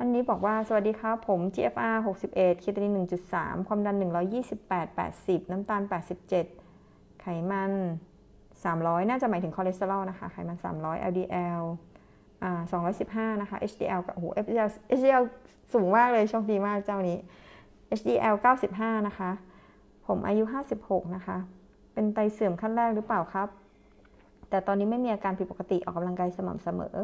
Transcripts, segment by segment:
ท่านนี้บอกว่าสวัสดีครับ ผม GFR 61 คีโตนิน1.3 ความดัน 128 80 น้ำตาล 87 ไขมัน 300 น่าจะหมายถึงคอเลสเตอรอลนะคะ ไขมัน 300 LDL อ่า215 นะคะ HDL ก็โอ้โห HDL HDL สูงมากเลย โชคดีมากเจ้านี้ HDL 95 นะคะ ผมอายุ 56 นะคะ เป็นไตเสื่อมขั้นแรกหรือเปล่าครับ แต่ตอนนี้ไม่มีอาการผิดปกติออกกำลังกายสม่ำเสมอ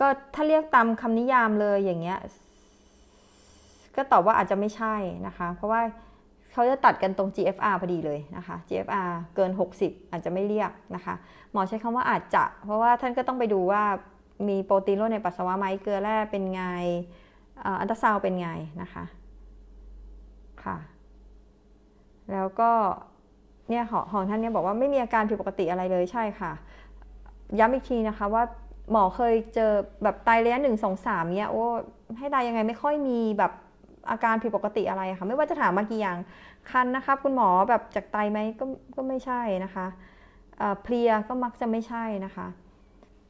ก็ถ้าเรียกตามคำนิยามเลยอย่างเงี้ย ก็ตอบว่าอาจจะไม่ใช่นะคะ เพราะว่าเขาจะตัดกันตรง GFR พอดีเลยนะคะ GFR เกิน 60 อาจจะไม่เรียกนะคะ หมอใช้คำว่าอาจจะ เพราะว่าท่านก็ต้องไปดูว่ามีโปรตีนโลดในปัสสาวะไหมเกลือแร่เป็นไงอันตราซาวเป็นไงนะคะค่ะ แล้วก็เนี่ยของของท่านเนี่ยบอกว่าไม่มีอาการผิดปกติอะไรเลยใช่ค่ะ ย้ำอีกทีนะคะว่า หมอเคยเจอแบบไตระยะหนึ่งสองสามเนี่ยโอ้ให้ตายยังไงไม่ค่อยมีแบบอาการผิดปกติอะไรค่ะ ไม่ว่าจะถามมากี่อย่างคันนะครับ คุณหมอแบบจากไตไหมก็ก็ไม่ใช่นะคะเอ่อเพลียก็มักจะไม่ใช่นะคะ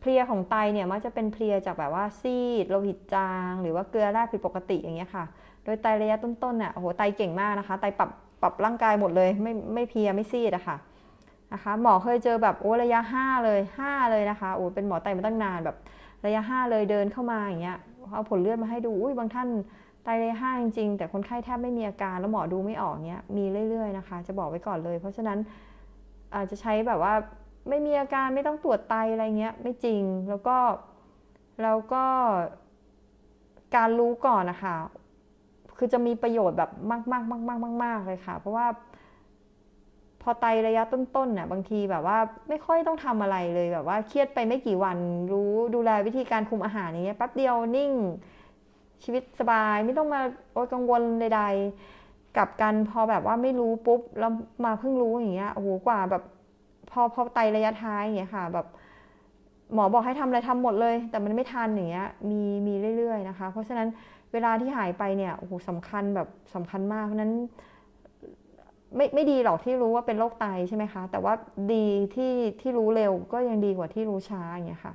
เพลียของไตเนี่ยมักจะเป็นเพลียจากแบบว่าซีดโลหิตจาง หรือว่าเกลือแร่ผิดปกติอย่างเงี้ยค่ะ โดยไตระยะต้นๆเนี่ยโอ้โหไตเก่งมากนะคะ ไตปรับปรับร่างกายหมดเลยไม่ไม่เพลียไม่ซีดอะค่ะ นะคะหมอเคยเจอแบบโอ้ระยะ 5 เลย 5 เลยนะคะโอ้เป็นหมอไตมาตั้งนานแบบระยะ 5 เลยเดินเข้ามาอย่างเงี้ยเอาผลเลือดมาให้ดูอุ้ยบางท่านไตระยะ5จริงๆแต่คนไข้แทบไม่มีอาการแล้วหมอดูไม่ออกเงี้ยมีเรื่อยๆนะคะ จะบอกไว้ก่อนเลย เพราะฉะนั้นอาจจะใช้แบบว่าไม่มีอาการไม่ต้องตรวจไตอะไรเงี้ยไม่จริงแล้วก็แล้วก็การรู้ก่อนนะคะ คือจะมีประโยชน์แบบมากๆๆๆๆเลยค่ะ เพราะว่า พอไตระยะต้นๆน่ะบางทีแบบว่าไม่ค่อยต้องทำอะไรเลยแบบว่าเครียดไปไม่กี่วัน รู้ดูแลวิธีการคุมอาหารอย่างเงี้ยแป๊บเดียวนิ่ง ชีวิตสบายไม่ต้องมาโอยกังวลใดๆกับกันพอแบบว่าไม่รู้ปุ๊บแล้วมาเพิ่งรู้อย่างเงี้ยโอ้โหกว่าแบบพอพอไตระยะท้ายอย่างเงี้ยค่ะ แบบ หมอบอกให้ทำอะไรทำหมดเลย แต่มันไม่ทันอย่างเงี้ยมีมีเรื่อยๆนะคะ เพราะฉะนั้นเวลาที่หายไปเนี่ยโอ้โหสำคัญแบบสำคัญมากเพราะฉะนั้น ไม่ไม่ดีหรอกที่รู้ว่าเป็นโรคไตใช่ไหมคะ แต่ว่าดีที่ที่รู้เร็วก็ยังดีกว่าที่รู้ช้าอย่างเงี้ยค่ะ